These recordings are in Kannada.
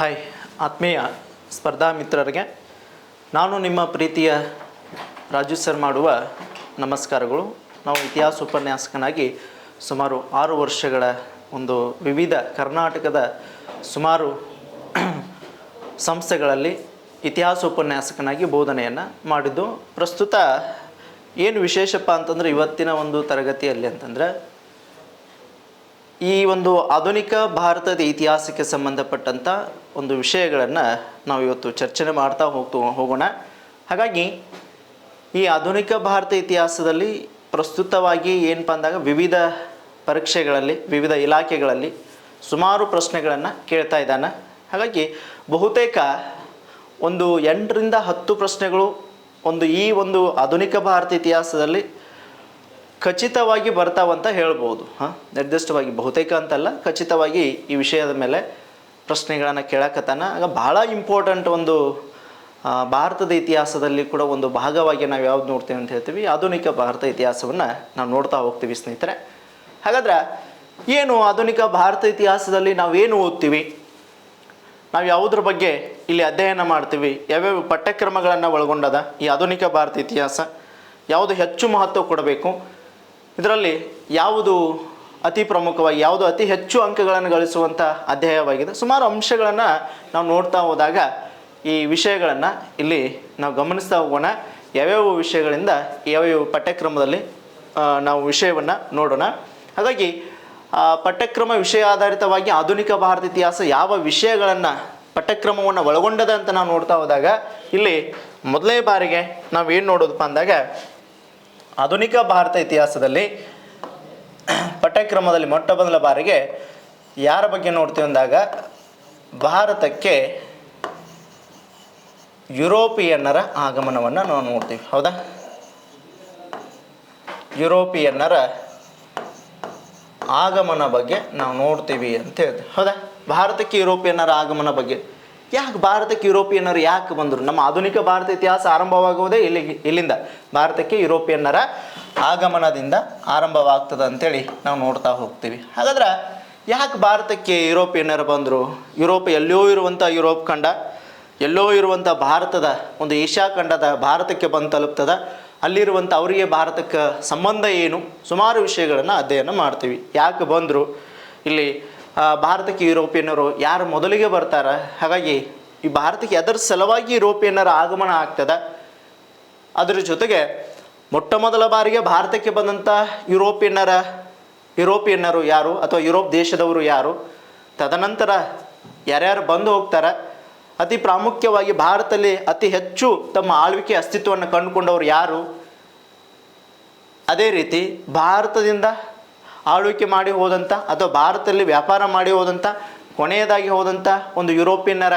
ಹಾಯ್, ಆತ್ಮೀಯ ಸ್ಪರ್ಧಾ ಮಿತ್ರರಿಗೆ. ನಾನು ನಿಮ್ಮ ಪ್ರೀತಿಯ ರಾಜು ಸರ್ ಮಾಡುವ ನಮಸ್ಕಾರಗಳು. ನಾವು ಇತಿಹಾಸ ಉಪನ್ಯಾಸಕನಾಗಿ ಸುಮಾರು ಆರು ವರ್ಷಗಳ ಒಂದು ವಿವಿಧ ಕರ್ನಾಟಕದ ಸುಮಾರು ಸಂಸ್ಥೆಗಳಲ್ಲಿ ಇತಿಹಾಸ ಉಪನ್ಯಾಸಕನಾಗಿ ಬೋಧನೆಯನ್ನು ಮಾಡಿದ್ದು. ಪ್ರಸ್ತುತ ಏನು ವಿಶೇಷಪ್ಪ ಅಂತಂದರೆ ಇವತ್ತಿನ ಒಂದು ತರಗತಿಯಲ್ಲಿ ಅಂತಂದರೆ, ಈ ಒಂದು ಆಧುನಿಕ ಭಾರತದ ಇತಿಹಾಸಕ್ಕೆ ಸಂಬಂಧಪಟ್ಟಂಥ ಒಂದು ವಿಷಯಗಳನ್ನು ನಾವು ಇವತ್ತು ಚರ್ಚೆ ಮಾಡ್ತಾ ಹೋಗ್ತು, ಹೋಗೋಣ. ಹಾಗಾಗಿ, ಈ ಆಧುನಿಕ ಭಾರತ ಇತಿಹಾಸದಲ್ಲಿ ಪ್ರಸ್ತುತವಾಗಿ ಏನಪ್ಪ ಅಂದಾಗ ವಿವಿಧ ಪರೀಕ್ಷೆಗಳಲ್ಲಿ, ವಿವಿಧ ಇಲಾಖೆಗಳಲ್ಲಿ ಸುಮಾರು ಪ್ರಶ್ನೆಗಳನ್ನು ಕೇಳ್ತಾ ಇದ್ದಾನೆ. ಹಾಗಾಗಿ, ಬಹುತೇಕ ಒಂದು ಎಂಟರಿಂದ ಹತ್ತು ಪ್ರಶ್ನೆಗಳು ಒಂದು ಈ ಒಂದು ಆಧುನಿಕ ಭಾರತ ಇತಿಹಾಸದಲ್ಲಿ ಖಚಿತವಾಗಿ ಬರ್ತಾವಂತ ಹೇಳ್ಬೋದು. ಹಾಂ? ನಿರ್ದಿಷ್ಟವಾಗಿ ಬಹುತೇಕ ಅಂತಲ್ಲ, ಖಚಿತವಾಗಿ ಈ ವಿಷಯದ ಮೇಲೆ ಪ್ರಶ್ನೆಗಳನ್ನು ಕೇಳಕತ್ತಾನ. ಆಗ ಭಾಳ ಇಂಪಾರ್ಟೆಂಟ್ ಒಂದು ಭಾರತದ ಇತಿಹಾಸದಲ್ಲಿ ಕೂಡ ಒಂದು ಭಾಗವಾಗಿ ನಾವು ಯಾವ್ದು ನೋಡ್ತೀವಿ ಅಂತ ಹೇಳ್ತೀವಿ. ಆಧುನಿಕ ಭಾರತ ಇತಿಹಾಸವನ್ನು ನಾವು ನೋಡ್ತಾ ಹೋಗ್ತೀವಿ ಸ್ನೇಹಿತರೆ. ಹಾಗಾದ್ರೆ ಏನು ಆಧುನಿಕ ಭಾರತ ಇತಿಹಾಸದಲ್ಲಿ ನಾವೇನು ಓದ್ತೀವಿ? ನಾವು ಯಾವುದ್ರ ಬಗ್ಗೆ ಇಲ್ಲಿ ಅಧ್ಯಯನ ಮಾಡ್ತೀವಿ? ಯಾವ್ಯಾವ ಪಠ್ಯಕ್ರಮಗಳನ್ನು ಒಳಗೊಂಡದ ಈ ಆಧುನಿಕ ಭಾರತ ಇತಿಹಾಸ? ಯಾವುದು ಹೆಚ್ಚು ಮಹತ್ವ ಕೊಡಬೇಕು? ಇದರಲ್ಲಿ ಯಾವುದು ಅತಿ ಪ್ರಮುಖವಾಗಿ ಯಾವುದು? ಅತಿ ಹೆಚ್ಚು ಅಂಕಗಳನ್ನು ಗಳಿಸುವಂಥ ಅಧ್ಯಾಯವಾಗಿದೆ. ಸುಮಾರು ಅಂಶಗಳನ್ನು ನಾವು ನೋಡ್ತಾ ಹೋದಾಗ ಈ ವಿಷಯಗಳನ್ನು ಇಲ್ಲಿ ನಾವು ಗಮನಿಸ್ತಾ ಹೋಗೋಣ. ಯಾವ್ಯಾವ ವಿಷಯಗಳಿಂದ ಯಾವ್ಯಾವ ಪಠ್ಯಕ್ರಮದಲ್ಲಿ ನಾವು ವಿಷಯವನ್ನು ನೋಡೋಣ. ಹಾಗಾಗಿ ಪಠ್ಯಕ್ರಮ ವಿಷಯ ಆಧಾರಿತವಾಗಿ ಆಧುನಿಕ ಭಾರತ ಇತಿಹಾಸ ಯಾವ ವಿಷಯಗಳನ್ನು, ಪಠ್ಯಕ್ರಮವನ್ನು ಒಳಗೊಂಡದ ಅಂತ ನಾವು ನೋಡ್ತಾ ಹೋದಾಗ, ಇಲ್ಲಿ ಮೊದಲನೇ ಬಾರಿಗೆ ನಾವು ಏನು ನೋಡೋದಪ್ಪ ಅಂದಾಗ, ಆಧುನಿಕ ಭಾರತ ಇತಿಹಾಸದಲ್ಲಿ ಪಠ್ಯಕ್ರಮದಲ್ಲಿ ಮೊಟ್ಟ ಮೊದಲ ಬಾರಿಗೆ ಯಾರ ಬಗ್ಗೆ ನೋಡ್ತೀವಿ ಅಂದಾಗ ಭಾರತಕ್ಕೆ ಯುರೋಪಿಯನ್ನರ ಆಗಮನವನ್ನು ನಾವು ನೋಡ್ತೀವಿ, ಹೌದಾ? ಯುರೋಪಿಯನ್ನರ ಆಗಮನ ಬಗ್ಗೆ ನಾವು ನೋಡ್ತೀವಿ ಅಂತ ಹೇಳ್ತೀವಿ, ಹೌದಾ? ಭಾರತಕ್ಕೆ ಯುರೋಪಿಯನ್ನರ ಆಗಮನ ಬಗ್ಗೆ. ಯಾಕೆ ಭಾರತಕ್ಕೆ ಯುರೋಪಿಯನ್ನರು ಯಾಕೆ ಬಂದರು? ನಮ್ಮ ಆಧುನಿಕ ಭಾರತ ಇತಿಹಾಸ ಆರಂಭವಾಗುವುದೇ ಇಲ್ಲಿ, ಇಲ್ಲಿಂದ. ಭಾರತಕ್ಕೆ ಯುರೋಪಿಯನ್ನರ ಆಗಮನದಿಂದ ಆರಂಭವಾಗ್ತದೆ ಅಂತೇಳಿ ನಾವು ನೋಡ್ತಾ ಹೋಗ್ತೀವಿ. ಹಾಗಾದ್ರೆ ಯಾಕೆ ಭಾರತಕ್ಕೆ ಯುರೋಪಿಯನ್ನರು ಬಂದರು? ಯುರೋಪ್ ಎಲ್ಲೋ ಇರುವಂಥ ಯುರೋಪ್ ಖಂಡ, ಎಲ್ಲೋ ಇರುವಂಥ ಭಾರತದ, ಒಂದು ಏಷ್ಯಾ ಖಂಡದ ಭಾರತಕ್ಕೆ ಬಂದು ತಲುಪ್ತದ, ಅಲ್ಲಿರುವಂಥ ಅವರಿಗೆ ಭಾರತಕ್ಕೆ ಸಂಬಂಧ ಏನು? ಸುಮಾರು ವಿಷಯಗಳನ್ನು ಅಧ್ಯಯನ ಮಾಡ್ತೀವಿ. ಯಾಕೆ ಬಂದರು? ಇಲ್ಲಿ ಭಾರತಕ್ಕೆ ಯುರೋಪಿಯನ್ನರು ಯಾರು ಮೊದಲಿಗೆ ಬರ್ತಾರೆ? ಹಾಗಾಗಿ ಈ ಭಾರತಕ್ಕೆ ಅದರ ಸಲುವಾಗಿ ಯುರೋಪಿಯನ್ನರ ಆಗಮನ ಆಗ್ತದ? ಅದರ ಜೊತೆಗೆ ಮೊಟ್ಟ ಮೊದಲ ಬಾರಿಗೆ ಭಾರತಕ್ಕೆ ಬಂದಂಥ ಯುರೋಪಿಯನ್ನರ, ಯುರೋಪಿಯನ್ನರು ಯಾರು ಅಥವಾ ಯುರೋಪ್ ದೇಶದವರು ಯಾರು? ತದನಂತರ ಯಾರ್ಯಾರು ಬಂದು ಹೋಗ್ತಾರೆ? ಅತಿ ಪ್ರಾಮುಖ್ಯವಾಗಿ ಭಾರತದಲ್ಲಿ ಅತಿ ಹೆಚ್ಚು ತಮ್ಮ ಆಳ್ವಿಕೆ ಅಸ್ತಿತ್ವವನ್ನು ಕಂಡುಕೊಂಡವರು ಯಾರು? ಅದೇ ರೀತಿ ಭಾರತದಿಂದ ಆಳ್ವಿಕೆ ಮಾಡಿ ಹೋದಂಥ ಅಥವಾ ಭಾರತದಲ್ಲಿ ವ್ಯಾಪಾರ ಮಾಡಿ ಹೋದಂಥ ಕೊನೆಯದಾಗಿ ಹೋದಂಥ ಒಂದು ಯುರೋಪಿಯನ್ನರ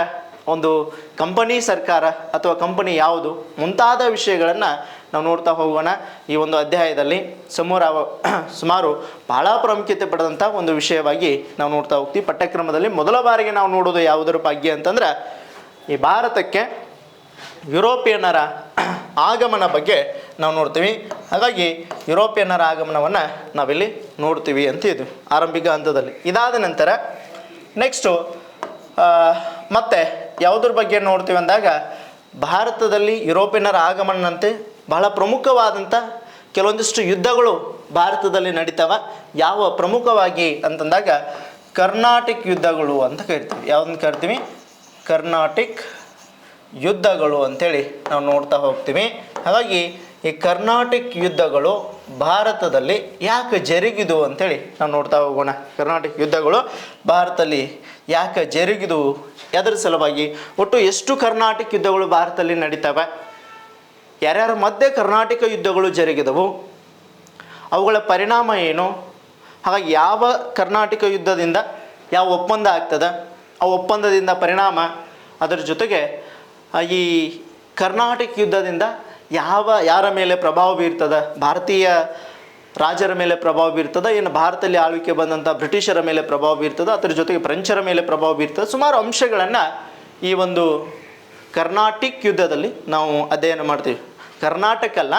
ಒಂದು ಕಂಪನಿ ಸರ್ಕಾರ ಅಥವಾ ಕಂಪನಿ ಯಾವುದು ಮುಂತಾದ ವಿಷಯಗಳನ್ನು ನಾವು ನೋಡ್ತಾ ಹೋಗೋಣ ಈ ಒಂದು ಅಧ್ಯಾಯದಲ್ಲಿ. ಸುಮಾರು ಸುಮಾರು ಬಹಳ ಪ್ರಾಮುಖ್ಯತೆ ಪಡೆದಂಥ ಒಂದು ವಿಷಯವಾಗಿ ನಾವು ನೋಡ್ತಾ ಹೋಗ್ತೀವಿ. ಪಠ್ಯಕ್ರಮದಲ್ಲಿ ಮೊದಲ ಬಾರಿಗೆ ನಾವು ನೋಡೋದು ಯಾವುದರ ಭಾಗ್ಯ ಅಂತಂದ್ರೆ, ಈ ಭಾರತಕ್ಕೆ ಯುರೋಪಿಯನ್ನರ ಆಗಮನ ಬಗ್ಗೆ ನಾವು ನೋಡ್ತೀವಿ. ಹಾಗಾಗಿ ಯುರೋಪಿಯನ್ನರ ಆಗಮನವನ್ನು ನಾವಿಲ್ಲಿ ನೋಡ್ತೀವಿ ಅಂತ ಇದು ಆರಂಭಿಕ ಹಂತದಲ್ಲಿ. ಇದಾದ ನಂತರ ನೆಕ್ಸ್ಟು ಮತ್ತೆ ಯಾವುದ್ರ ಬಗ್ಗೆ ನೋಡ್ತೀವಿ ಅಂದಾಗ ಭಾರತದಲ್ಲಿ ಯುರೋಪಿಯನ್ನರ ಆಗಮನಂತೆ ಬಹಳ ಪ್ರಮುಖವಾದಂಥ ಕೆಲವೊಂದಿಷ್ಟು ಯುದ್ಧಗಳು ಭಾರತದಲ್ಲಿ ನಡೀತಾವ. ಯಾವ ಪ್ರಮುಖವಾಗಿ ಅಂತಂದಾಗ ಕರ್ನಾಟಿಕ್ ಯುದ್ಧಗಳು ಅಂತ ಕರಿತೀವಿ. ಯಾವುದನ್ನು ಕರಿತೀವಿ? ಕರ್ನಾಟಿಕ್ ಯುದ್ಧಗಳು ಅಂಥೇಳಿ ನಾವು ನೋಡ್ತಾ ಹೋಗ್ತೀವಿ. ಹಾಗಾಗಿ ಈ ಕರ್ನಾಟಿಕ್ ಯುದ್ಧಗಳು ಭಾರತದಲ್ಲಿ ಯಾಕೆ ಜರುಗಿದು ಅಂತೇಳಿ ನಾವು ನೋಡ್ತಾ ಹೋಗೋಣ. ಕರ್ನಾಟಕ ಯುದ್ಧಗಳು ಭಾರತದಲ್ಲಿ ಯಾಕೆ ಜರುಗಿದು ಎದ್ರ ಸಲುವಾಗಿ? ಒಟ್ಟು ಎಷ್ಟು ಕರ್ನಾಟಕ ಯುದ್ಧಗಳು ಭಾರತದಲ್ಲಿ ನಡೀತವೆ? ಯಾರ್ಯಾರ ಮಧ್ಯೆ ಕರ್ನಾಟಕ ಯುದ್ಧಗಳು ಜರುಗಿದವು? ಅವುಗಳ ಪರಿಣಾಮ ಏನು? ಹಾಗಾಗಿ ಯಾವ ಕರ್ನಾಟಕ ಯುದ್ಧದಿಂದ ಯಾವ ಒಪ್ಪಂದ ಆಗ್ತದೆ? ಆ ಒಪ್ಪಂದದಿಂದ ಪರಿಣಾಮ ಅದರ ಜೊತೆಗೆ ಈ ಕರ್ನಾಟಕ ಯುದ್ಧದಿಂದ ಯಾವ, ಯಾರ ಮೇಲೆ ಪ್ರಭಾವ ಬೀರ್ತದ? ಭಾರತೀಯ ರಾಜರ ಮೇಲೆ ಪ್ರಭಾವ ಬೀರ್ತದೆ? ಏನು ಭಾರತದಲ್ಲಿ ಆಳ್ವಿಕೆ ಬಂದಂಥ ಬ್ರಿಟಿಷರ ಮೇಲೆ ಪ್ರಭಾವ ಬೀರ್ತದೆ? ಅದರ ಜೊತೆಗೆ ಫ್ರೆಂಚರ ಮೇಲೆ ಪ್ರಭಾವ ಬೀರ್ತದೆ? ಸುಮಾರು ಅಂಶಗಳನ್ನು ಈ ಒಂದು ಕರ್ನಾಟಿಕ್ ಯುದ್ಧದಲ್ಲಿ ನಾವು ಅಧ್ಯಯನ ಮಾಡ್ತೀವಿ. ಕರ್ನಾಟಕ ಅಲ್ಲ,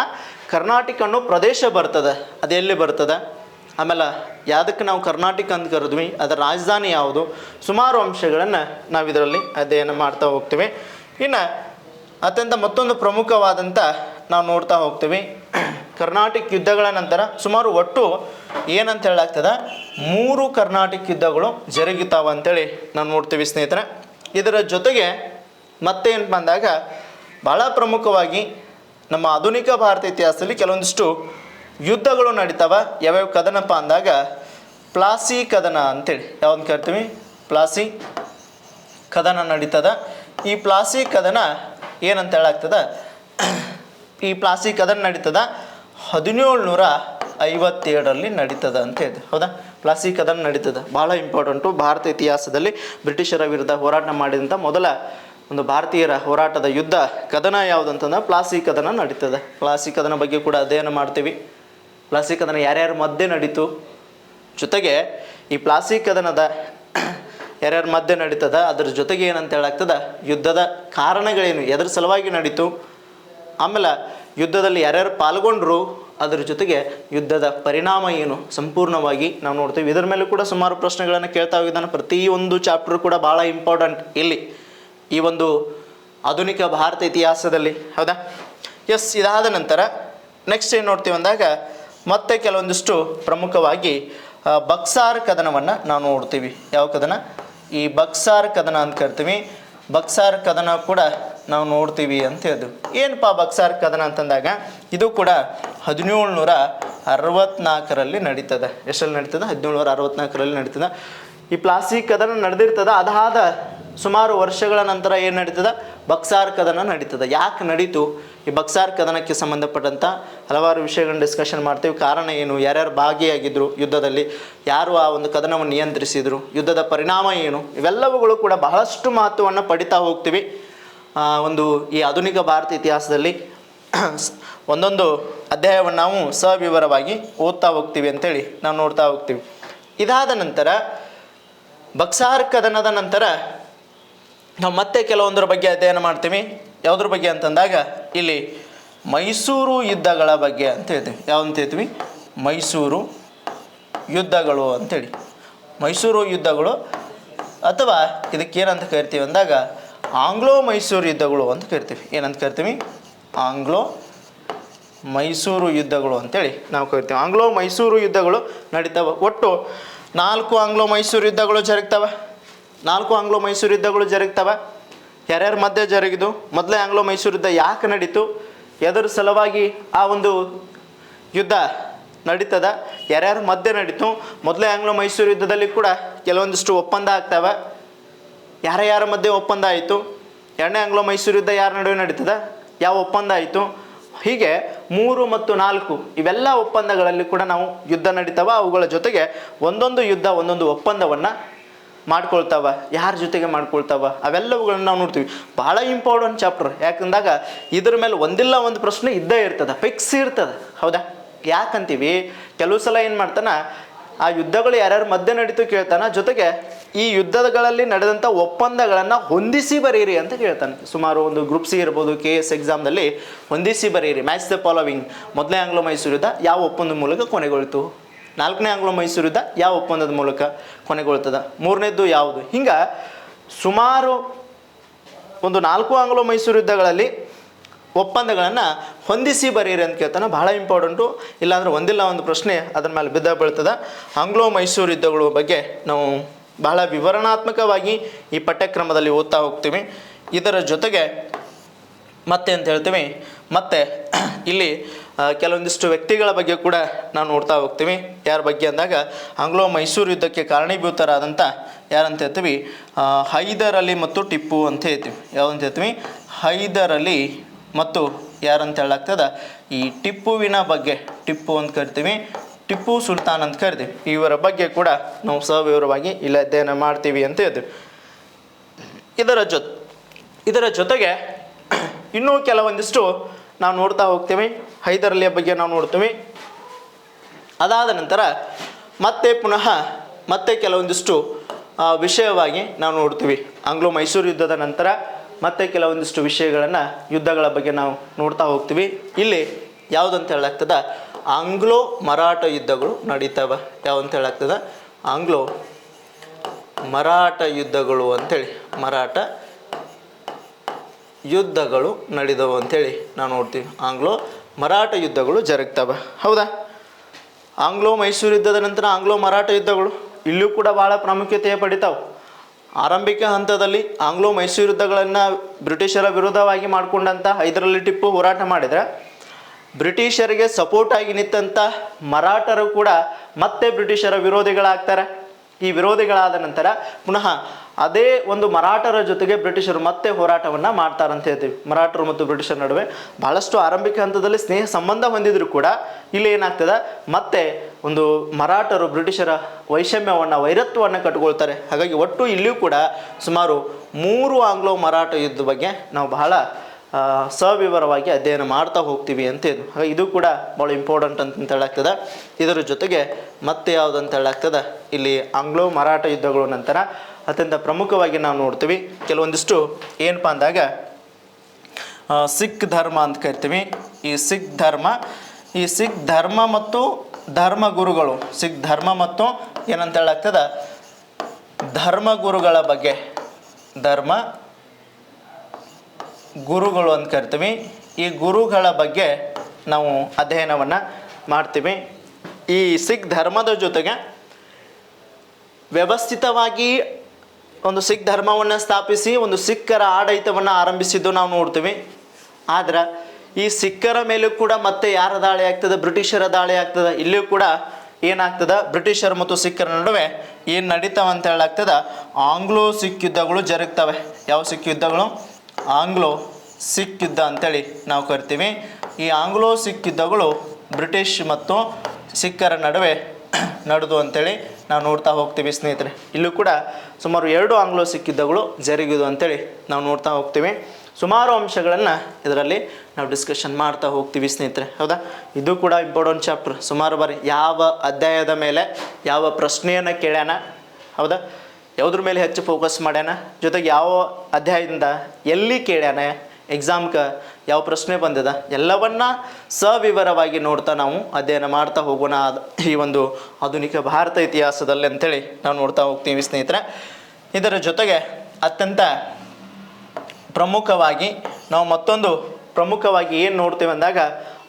ಕರ್ನಾಟಕ ಅನ್ನೋ ಪ್ರದೇಶ ಬರ್ತದೆ. ಅದೆಲ್ಲಿ ಬರ್ತದೆ? ಆಮೇಲೆ ಯಾವುದಕ್ಕೆ ನಾವು ಕರ್ನಾಟಕ ಅಂತ ಕರೆದ್ವಿ? ಅದರ ರಾಜಧಾನಿ ಯಾವುದು? ಸುಮಾರು ಅಂಶಗಳನ್ನು ನಾವು ಇದರಲ್ಲಿ ಅಧ್ಯಯನ ಮಾಡ್ತಾ ಹೋಗ್ತೀವಿ. ಇನ್ನು ಅತ್ಯಂತ ಮತ್ತೊಂದು ಪ್ರಮುಖವಾದಂಥ ನಾವು ನೋಡ್ತಾ ಹೋಗ್ತೀವಿ. ಕರ್ನಾಟಕ ಯುದ್ಧಗಳ ನಂತರ ಸುಮಾರು ಒಟ್ಟು ಏನಂತ ಹೇಳಾಗ್ತದೆ ಮೂರು ಕರ್ನಾಟಕ ಯುದ್ಧಗಳು ಜರುಗಿತಾವ ಅಂತೇಳಿ ನಾವು ನೋಡ್ತೀವಿ ಸ್ನೇಹಿತರೆ. ಇದರ ಜೊತೆಗೆ ಮತ್ತೇನು ಬಂದಾಗ ಭಾಳ ಪ್ರಮುಖವಾಗಿ ನಮ್ಮ ಆಧುನಿಕ ಭಾರತ ಇತಿಹಾಸದಲ್ಲಿ ಕೆಲವೊಂದಿಷ್ಟು ಯುದ್ಧಗಳು ನಡೀತಾವ. ಯಾವ್ಯಾವ ಕದನಪ್ಪ ಅಂದಾಗ ಪ್ಲಾಸಿ ಕದನ ಅಂತೇಳಿ. ಯಾವ್ದು ಕರಿತೀವಿ? ಪ್ಲಾಸಿ ಕದನ ನಡೀತದ. ಈ ಪ್ಲಾಸಿ ಕದನ ಏನಂತ ಹೇಳಾಗ್ತದ? ಈ ಪ್ಲಾಸ್ಟಿಕ್ ಕದನ ನಡೀತದ? ಹದಿನೇಳುನೂರ ಐವತ್ತೇಳರಲ್ಲಿ ನಡೀತದ ಅಂತ ಹೇಳಿದೆ. ಹೌದಾ? ಪ್ಲಾಸ್ಟಿಕ್ ಕದನ ನಡೀತದ. ಭಾಳ ಇಂಪಾರ್ಟೆಂಟು ಭಾರತ ಇತಿಹಾಸದಲ್ಲಿ ಬ್ರಿಟಿಷರ ವಿರುದ್ಧ ಹೋರಾಟ ಮಾಡಿದಂಥ ಮೊದಲ ಒಂದು ಭಾರತೀಯರ ಹೋರಾಟದ ಯುದ್ಧ ಕದನ ಯಾವುದಂತಂದ್ರೆ ಪ್ಲಾಸ್ಟಿಕ್ ಕದನ ನಡೀತದೆ. ಪ್ಲಾಸ್ಟಿಕ್ ಕದನ ಬಗ್ಗೆ ಕೂಡ ಅಧ್ಯಯನ ಮಾಡ್ತೀವಿ. ಪ್ಲಾಸ್ಟಿಕ್ ಕದನ ಯಾರ್ಯಾರ ಮಧ್ಯೆ ನಡೀತು? ಜೊತೆಗೆ ಈ ಪ್ಲಾಸ್ಟಿಕ್ ಕದನದ ಯಾರ್ಯಾರ ಮಧ್ಯೆ ನಡೀತದ, ಅದ್ರ ಜೊತೆಗೆ ಏನಂತ ಹೇಳಾಗ್ತದ, ಯುದ್ಧದ ಕಾರಣಗಳೇನು, ಎದ್ರ ಸಲುವಾಗಿ ನಡೀತು? ಆಮೇಲೆ ಯುದ್ಧದಲ್ಲಿ ಯಾರ್ಯಾರು ಪಾಲ್ಗೊಂಡ್ರು, ಅದ್ರ ಜೊತೆಗೆ ಯುದ್ಧದ ಪರಿಣಾಮ ಏನು? ಸಂಪೂರ್ಣವಾಗಿ ನಾವು ನೋಡ್ತೀವಿ. ಇದರ ಮೇಲೆ ಕೂಡ ಸುಮಾರು ಪ್ರಶ್ನೆಗಳನ್ನು ಕೇಳ್ತಾ ಹೋಗಿದ್ದಾನೆ. ಪ್ರತಿಯೊಂದು ಚಾಪ್ಟರ್ ಕೂಡ ಭಾಳ ಇಂಪಾರ್ಟೆಂಟ್ ಇಲ್ಲಿ. ಈ ಒಂದು ಆಧುನಿಕ ಭಾರತ ಇತಿಹಾಸದಲ್ಲಿ. ಹೌದಾ? ಎಸ್, ಇದಾದ ನಂತರ ನೆಕ್ಸ್ಟ್ ಏನು ನೋಡ್ತೀವಿ ಅಂದಾಗ, ಮತ್ತೆ ಕೆಲವೊಂದಿಷ್ಟು ಪ್ರಮುಖವಾಗಿ ಬಕ್ಸಾರ್ ಕದನವನ್ನು ನಾವು ನೋಡ್ತೀವಿ. ಯಾವ ಕದನ? ಈ ಬಕ್ಸಾರ್ ಕದನ ಅಂತ ಕರಿತೀವಿ. ಬಕ್ಸಾರ್ ಕದನ ಕೂಡ ನಾವು ನೋಡ್ತೀವಿ ಅಂತ ಹೇಳಿದ್ರು ಏನಪ್ಪ ಬಕ್ಸಾರ್ ಕದನ ಅಂತಂದಾಗ, ಇದು ಕೂಡ ಹದಿನೇಳುನೂರ ಅರವತ್ನಾಲ್ಕರಲ್ಲಿ ನಡೀತದೆ. ಎಷ್ಟರಲ್ಲಿ ನಡೀತದೆ? ಹದಿನೇಳುನೂರ ಅರವತ್ನಾಲ್ಕರಲ್ಲಿ ನಡೀತದೆ. ಈ ಪ್ಲಾಸ್ಟಿಕ್ ಕದನ ನಡೆದಿರ್ತದ. ಅದಾದ ಸುಮಾರು ವರ್ಷಗಳ ನಂತರ ಏನು ನಡೀತದೆ? ಬಕ್ಸಾರ್ ಕದನ ನಡೀತದೆ. ಯಾಕೆ ನಡೀತು? ಈ ಬಕ್ಸಾರ್ ಕದನಕ್ಕೆ ಸಂಬಂಧಪಟ್ಟಂಥ ಹಲವಾರು ವಿಷಯಗಳನ್ನ ಡಿಸ್ಕಷನ್ ಮಾಡ್ತೀವಿ. ಕಾರಣ ಏನು? ಯಾರ್ಯಾರು ಭಾಗಿಯಾಗಿದ್ದರು ಯುದ್ಧದಲ್ಲಿ? ಯಾರು ಆ ಒಂದು ಕದನವನ್ನು ನಿಯಂತ್ರಿಸಿದರು? ಯುದ್ಧದ ಪರಿಣಾಮ ಏನು? ಇವೆಲ್ಲವುಗಳು ಕೂಡ ಬಹಳಷ್ಟು ಮಹತ್ವವನ್ನು ಪಡಿತಾ ಹೋಗ್ತೀವಿ. ಒಂದು ಈ ಆಧುನಿಕ ಭಾರತ ಇತಿಹಾಸದಲ್ಲಿ ಒಂದೊಂದು ಅಧ್ಯಾಯವನ್ನು ನಾವು ಸವಿವರವಾಗಿ ಓದ್ತಾ ಹೋಗ್ತೀವಿ ಅಂತೇಳಿ ನಾವು ನೋಡ್ತಾ ಹೋಗ್ತೀವಿ. ಇದಾದ ನಂತರ, ಬಕ್ಸಾರ್ ಕದನದ ನಂತರ, ನಾವು ಮತ್ತೆ ಕೆಲವೊಂದರ ಬಗ್ಗೆ ಅಧ್ಯಯನ ಮಾಡ್ತೀವಿ. ಯಾವುದ್ರ ಬಗ್ಗೆ ಅಂತಂದಾಗ ಇಲ್ಲಿ ಮೈಸೂರು ಯುದ್ಧಗಳ ಬಗ್ಗೆ ಅಂತ ಹೇಳ್ತೀವಿ. ಯಾವಂತ ಹೇಳ್ತೀವಿ? ಮೈಸೂರು ಯುದ್ಧಗಳು ಅಂಥೇಳಿ ಮೈಸೂರು ಯುದ್ಧಗಳು ಅಥವಾ ಇದಕ್ಕೆ ಏನಂತ ಕರಿತೀವಿ ಅಂದಾಗ ಆಂಗ್ಲೋ ಮೈಸೂರು ಯುದ್ಧಗಳು ಅಂತ ಕರಿತೀವಿ. ಏನಂತ ಕರಿತೀವಿ? ಆಂಗ್ಲೋ ಮೈಸೂರು ಯುದ್ಧಗಳು ಅಂತೇಳಿ ನಾವು ಕರಿತೀವಿ. ಆಂಗ್ಲೋ ಮೈಸೂರು ಯುದ್ಧಗಳು ನಡೀತಾವೆ. ಒಟ್ಟು ನಾಲ್ಕು ಆಂಗ್ಲೋ ಮೈಸೂರು ಯುದ್ಧಗಳು ಜರುಗ್ತವೆ. ನಾಲ್ಕು ಆಂಗ್ಲೋ ಮೈಸೂರು ಯುದ್ಧಗಳು ಜರುಗ್ತವೆ. ಯಾರ್ಯಾರ ಮಧ್ಯೆ ಜರುಗಿದು, ಮೊದಲೇ ಆಂಗ್ಲೋ ಮೈಸೂರು ಯುದ್ಧ ಯಾಕೆ ನಡೀತು? ಎದರ ಸಲುವಾಗಿ ಆ ಒಂದು ಯುದ್ಧ ನಡೀತದ? ಯಾರ್ಯಾರ ಮಧ್ಯೆ ನಡೀತು? ಮೊದಲೇ ಆಂಗ್ಲೋ ಮೈಸೂರು ಯುದ್ಧದಲ್ಲಿ ಕೂಡ ಕೆಲವೊಂದಿಷ್ಟು ಒಪ್ಪಂದ ಆಗ್ತಾವೆ. ಯಾರ ಯಾರ ಮಧ್ಯೆ ಒಪ್ಪಂದ ಆಯಿತು? ಎರಡನೇ ಆಂಗ್ಲೋ ಮೈಸೂರು ಯುದ್ಧ ಯಾರ ನಡುವೆ ನಡೀತದ? ಯಾವ ಒಪ್ಪಂದ ಆಯಿತು? ಹೀಗೆ ಮೂರು ಮತ್ತು ನಾಲ್ಕು ಇವೆಲ್ಲ ಒಪ್ಪಂದಗಳಲ್ಲಿ ಕೂಡ ನಾವು ಯುದ್ಧ ನಡೀತಾವ. ಅವುಗಳ ಜೊತೆಗೆ ಒಂದೊಂದು ಯುದ್ಧ, ಒಂದೊಂದು ಒಪ್ಪಂದವನ್ನು ಮಾಡ್ಕೊಳ್ತಾವ, ಯಾರ ಜೊತೆಗೆ ಮಾಡ್ಕೊಳ್ತಾವ, ಅವೆಲ್ಲವುಗಳನ್ನ ನಾವು ನೋಡ್ತೀವಿ. ಭಾಳ ಇಂಪಾರ್ಟೆಂಟ್ ಚಾಪ್ಟರ್ ಯಾಕಂದಾಗ ಇದ್ರ ಮೇಲೆ ಒಂದಿಲ್ಲ ಒಂದು ಪ್ರಶ್ನೆ ಇದ್ದೇ ಇರ್ತದೆ ಫಿಕ್ಸ್ ಇರ್ತದೆ. ಹೌದಾ? ಯಾಕಂತೀವಿ? ಕೆಲವು ಸಲ ಏನು ಮಾಡ್ತಾನ, ಆ ಯುದ್ಧಗಳು ಯಾರ್ಯಾರ ಮಧ್ಯೆ ನಡೀತು ಕೇಳ್ತಾನ, ಜೊತೆಗೆ ಈ ಯುದ್ಧಗಳಲ್ಲಿ ನಡೆದಂಥ ಒಪ್ಪಂದಗಳನ್ನು ಹೊಂದಿಸಿ ಬರೀರಿ ಅಂತ ಕೇಳ್ತಾನೆ. ಸುಮಾರು ಒಂದು ಗ್ರೂಪ್ ಸಿ ಇರ್ಬೋದು ಕೆ ಎಸ್ ಎಕ್ಸಾಮ್ನಲ್ಲಿ ಹೊಂದಿಸಿ ಬರೀರಿ. ಮ್ಯಾಚ್ ದ ಫಾಲೋವಿಂಗ್ ಮೊದಲನೇ ಆಂಗ್ಲೋ ಮೈಸೂರು ಯುದ್ಧ ಯಾವ ಒಪ್ಪಂದ ಮೂಲಕ ಕೊನೆಗೊಳ್ತು? ನಾಲ್ಕನೇ ಆಂಗ್ಲೋ ಮೈಸೂರು ಯುದ್ಧ ಯಾವ ಒಪ್ಪಂದದ ಮೂಲಕ ಕೊನೆಗೊಳ್ತದ? ಮೂರನೇದ್ದು ಯಾವುದು? ಹಿಂಗೆ ಸುಮಾರು ಒಂದು ನಾಲ್ಕು ಆಂಗ್ಲೋ ಮೈಸೂರು ಯುದ್ಧಗಳಲ್ಲಿ ಒಪ್ಪಂದಗಳನ್ನು ಹೊಂದಿಸಿ ಬರೀರಿ ಅಂತ ಕೇಳ್ತಾನೆ. ಭಾಳ ಇಂಪಾರ್ಟೆಂಟು ಇಲ್ಲಾಂದ್ರೆ ಒಂದಿಲ್ಲ, ಒಂದು ಪ್ರಶ್ನೆ ಅದ್ರ ಮೇಲೆ ಬಿದ್ದ ಬೀಳ್ತದೆ. ಆಂಗ್ಲೋ ಮೈಸೂರು ಯುದ್ಧಗಳ ಬಗ್ಗೆ ನಾವು ಬಹಳ ವಿವರಣಾತ್ಮಕವಾಗಿ ಈ ಪಠ್ಯಕ್ರಮದಲ್ಲಿ ಓದ್ತಾ ಹೋಗ್ತೀವಿ. ಇದರ ಜೊತೆಗೆ ಮತ್ತೆ ಅಂತ ಹೇಳ್ತೀವಿ. ಮತ್ತೆ ಇಲ್ಲಿ ಕೆಲವೊಂದಿಷ್ಟು ವ್ಯಕ್ತಿಗಳ ಬಗ್ಗೆ ಕೂಡ ನಾವು ನೋಡ್ತಾ ಹೋಗ್ತೀವಿ. ಯಾರ ಬಗ್ಗೆ ಅಂದಾಗ ಆಂಗ್ಲೋ ಮೈಸೂರು ಯುದ್ಧಕ್ಕೆ ಕಾರಣೀಭೂತರಾದಂಥ ಯಾರಂತ ಹೇಳ್ತೀವಿ? ಹೈದರ್ ಅಲಿ ಮತ್ತು ಟಿಪ್ಪು ಅಂತ ಹೇಳ್ತೀವಿ. ಯಾವಂತ ಹೇಳ್ತೀವಿ? ಹೈದರ್ ಅಲಿ ಮತ್ತು ಯಾರಂತ ಹೇಳಾಗ್ತದ ಈ ಟಿಪ್ಪುವಿನ ಬಗ್ಗೆ, ಟಿಪ್ಪು ಅಂತ ಕರಿತೀವಿ. ಟಿಪ್ಪು ಸುಲ್ತಾನ್ ಅಂತ ಕರಿತೀವಿ. ಇವರ ಬಗ್ಗೆ ಕೂಡ ನಾವು ಸವಿವರವಾಗಿ ಇಲ್ಲಿ ಅಧ್ಯಯನ ಮಾಡ್ತೀವಿ ಅಂತ ಹೇಳ್ತೀವಿ. ಇದರ ಜೊತೆ ಇದರ ಜೊತೆಗೆ ಇನ್ನೂ ಕೆಲವೊಂದಿಷ್ಟು ನಾವು ನೋಡ್ತಾ ಹೋಗ್ತೀವಿ, ಹೈದರಲಿಯ ಬಗ್ಗೆ ನಾವು ನೋಡ್ತೀವಿ. ಅದಾದ ನಂತರ ಮತ್ತೆ ಪುನಃ ಮತ್ತೆ ಕೆಲವೊಂದಿಷ್ಟು ವಿಷಯವಾಗಿ ನಾವು ನೋಡ್ತೀವಿ. ಆಂಗ್ಲೋ ಮೈಸೂರು ಯುದ್ಧದ ನಂತರ ಮತ್ತೆ ಕೆಲವೊಂದಿಷ್ಟು ವಿಷಯಗಳನ್ನು, ಯುದ್ಧಗಳ ಬಗ್ಗೆ ನಾವು ನೋಡ್ತಾ ಹೋಗ್ತೀವಿ. ಇಲ್ಲಿ ಯಾವುದಂತ ಹೇಳಾಗ್ತದ ಆಂಗ್ಲೋ ಮರಾಠ ಯುದ್ಧಗಳು ನಡೀತಾವ. ಯಾವಂತ ಹೇಳಾಗ್ತದ ಆಂಗ್ಲೋ ಮರಾಠ ಯುದ್ಧಗಳು ಅಂಥೇಳಿ ಮರಾಠ ಯುದ್ಧಗಳು ನಡೆದವು ಅಂಥೇಳಿ ನಾವು ನೋಡ್ತೀವಿ ಆಂಗ್ಲೋ ಮರಾಠ ಯುದ್ಧಗಳು ಜರುಗ್ತವ. ಹೌದಾ? ಆಂಗ್ಲೋ ಮೈಸೂರು ಯುದ್ಧದ ನಂತರ ಆಂಗ್ಲೋ ಮರಾಠ ಯುದ್ಧಗಳು ಇಲ್ಲೂ ಕೂಡ ಭಾಳ ಪ್ರಾಮುಖ್ಯತೆ ಪಡಿತಾವೆ. ಆರಂಭಿಕ ಹಂತದಲ್ಲಿ ಆಂಗ್ಲೋ ಮೈಸೂರು ಯುದ್ಧಗಳನ್ನು ಬ್ರಿಟಿಷರ ವಿರೋಧವಾಗಿ ಮಾಡಿಕೊಂಡಂಥ ಹೈದರಲ್ಲಿ ಟಿಪ್ಪು ಹೋರಾಟ ಮಾಡಿದರೆ, ಬ್ರಿಟಿಷರಿಗೆ ಸಪೋರ್ಟ್ ಆಗಿ ನಿಂತಂಥ ಮರಾಠರು ಕೂಡ ಮತ್ತೆ ಬ್ರಿಟಿಷರ ವಿರೋಧಿಗಳಾಗ್ತಾರೆ. ಈ ವಿರೋಧಿಗಳಾದ ನಂತರ ಪುನಃ ಅದೇ ಒಂದು ಮರಾಠರ ಜೊತೆಗೆ ಬ್ರಿಟಿಷರು ಮತ್ತೆ ಹೋರಾಟವನ್ನು ಮಾಡ್ತಾರಂತ ಹೇಳ್ತೀವಿ. ಮರಾಠರು ಮತ್ತು ಬ್ರಿಟಿಷರ ನಡುವೆ ಬಹಳಷ್ಟು ಆರಂಭಿಕ ಹಂತದಲ್ಲಿ ಸ್ನೇಹ ಸಂಬಂಧ ಹೊಂದಿದ್ರು ಕೂಡ ಇಲ್ಲಿ ಏನಾಗ್ತದೆ? ಮತ್ತೆ ಒಂದು ಮರಾಠರು ಬ್ರಿಟಿಷರ ವೈಷಮ್ಯವನ್ನು, ವೈರತ್ವವನ್ನು ಕಟ್ಕೊಳ್ತಾರೆ. ಹಾಗಾಗಿ ಒಟ್ಟು ಇಲ್ಲಿಯೂ ಕೂಡ ಸುಮಾರು ಮೂರು ಆಂಗ್ಲೋ ಮರಾಠ ಯುದ್ಧ ಬಗ್ಗೆ ನಾವು ಬಹಳ ಸವಿವರವಾಗಿ ಅಧ್ಯಯನ ಮಾಡ್ತಾ ಹೋಗ್ತೀವಿ ಅಂತ ಇದು ಇದು ಕೂಡ ಭಾಳ ಇಂಪಾರ್ಟೆಂಟ್ ಅಂತ ಹೇಳಾಗ್ತದೆ. ಇದರ ಜೊತೆಗೆ ಮತ್ತೆ ಯಾವುದು ಅಂತ ಹೇಳಾಗ್ತದೆ? ಇಲ್ಲಿ ಆಂಗ್ಲೋ ಮರಾಠ ಯುದ್ಧಗಳು ನಂತರ ಅತ್ಯಂತ ಪ್ರಮುಖವಾಗಿ ನಾವು ನೋಡ್ತೀವಿ. ಕೆಲವೊಂದಿಷ್ಟು ಏನಪ್ಪ ಅಂದಾಗ ಸಿಖ್ ಧರ್ಮ ಅಂತ ಕರಿತೀವಿ. ಈ ಸಿಖ್ ಧರ್ಮ, ಈ ಸಿಖ್ ಧರ್ಮ ಮತ್ತು ಧರ್ಮ ಗುರುಗಳು. ಸಿಖ್ ಧರ್ಮ ಮತ್ತು ಏನಂತ ಹೇಳಾಗ್ತದ? ಧರ್ಮ ಗುರುಗಳ ಬಗ್ಗೆ. ಧರ್ಮ ಗುರುಗಳು ಅಂತ ಕರಿತೀವಿ. ಈ ಗುರುಗಳ ಬಗ್ಗೆ ನಾವು ಅಧ್ಯಯನವನ್ನು ಮಾಡ್ತೀವಿ. ಈ ಸಿಖ್ ಧರ್ಮದ ಜೊತೆಗೆ ವ್ಯವಸ್ಥಿತವಾಗಿ ಒಂದು ಸಿಖ್ ಧರ್ಮವನ್ನು ಸ್ಥಾಪಿಸಿ, ಒಂದು ಸಿಖ್ಖರ ಆಡಳಿತವನ್ನು ಆರಂಭಿಸಿದ್ದು ನಾವು ನೋಡ್ತೀವಿ. ಆದ್ರೆ ಈ ಸಿಖ್ಖರ ಮೇಲೂ ಕೂಡ ಮತ್ತೆ ಯಾರ ದಾಳಿ ಆಗ್ತದೆ? ಬ್ರಿಟಿಷರ ದಾಳಿ ಆಗ್ತದೆ. ಇಲ್ಲಿಯೂ ಕೂಡ ಏನಾಗ್ತದ? ಬ್ರಿಟಿಷರ್ ಮತ್ತು ಸಿಖ್ಖರ ನಡುವೆ ಏನು ನಡೀತಾವ ಅಂತ ಹೇಳಾಗ್ತದ? ಆಂಗ್ಲೋ ಸಿಖ್ ಯುದ್ಧಗಳು ಜರುಗ್ತವೆ. ಯಾವ ಸಿಖ್ ಯುದ್ಧಗಳು? ಆಂಗ್ಲೋ ಸಿಖ್ ಯುದ್ಧ ಅಂತೇಳಿ ನಾವು ಕರಿತೀವಿ. ಈ ಆಂಗ್ಲೋ ಸಿಖ್ ಯುದ್ಧಗಳು ಬ್ರಿಟಿಷ್ ಮತ್ತು ಸಿಖ್ಖರ ನಡುವೆ ನಡೆದು ಅಂತೇಳಿ ನಾವು ನೋಡ್ತಾ ಹೋಗ್ತೀವಿ ಸ್ನೇಹಿತರೆ. ಇಲ್ಲೂ ಕೂಡ ಸುಮಾರು ಎರಡು ಆಂಗ್ಲೋ ಸಿಖ್ ಯುದ್ಧಗಳು ಜರುಗಿದು ಅಂತೇಳಿ ನಾವು ನೋಡ್ತಾ ಹೋಗ್ತೀವಿ. ಸುಮಾರು ಅಂಶಗಳನ್ನು ಇದರಲ್ಲಿ ನಾವು ಡಿಸ್ಕಷನ್ ಮಾಡ್ತಾ ಹೋಗ್ತೀವಿ ಸ್ನೇಹಿತರೆ. ಹೌದಾ? ಇದು ಕೂಡ ಇಂಪಾರ್ಟೆಂಟ್ ಚಾಪ್ಟರ್ ಸುಮಾರು ಬಾರಿ ಯಾವ ಅಧ್ಯಾಯದ ಮೇಲೆ ಯಾವ ಪ್ರಶ್ನೆಯನ್ನು ಕೇಳ್ಯಾನ? ಹೌದಾ? ಯಾವುದ್ರ ಮೇಲೆ ಹೆಚ್ಚು ಫೋಕಸ್ ಮಾಡ್ಯಾನ? ಜೊತೆಗೆ ಯಾವ ಅಧ್ಯಾಯದಿಂದ ಎಲ್ಲಿ ಕೇಳ್ಯಾನ? ಎಕ್ಸಾಮ್ಗೆ ಯಾವ ಪ್ರಶ್ನೆ ಬಂದಿದೆ? ಎಲ್ಲವನ್ನ ಸವಿವರವಾಗಿ ನೋಡ್ತಾ ನಾವು ಅಧ್ಯಯನ ಮಾಡ್ತಾ ಹೋಗೋಣ. ಈ ಒಂದು ಆಧುನಿಕ ಭಾರತ ಇತಿಹಾಸದಲ್ಲಿ ಅಂತೇಳಿ ನಾವು ನೋಡ್ತಾ ಹೋಗ್ತೀವಿ ಸ್ನೇಹಿತರೆ. ಇದರ ಜೊತೆಗೆ ಅತ್ಯಂತ ಪ್ರಮುಖವಾಗಿ ನಾವು ಮತ್ತೊಂದು ಪ್ರಮುಖವಾಗಿ ಏನು ನೋಡ್ತೇವೆ ಅಂದಾಗ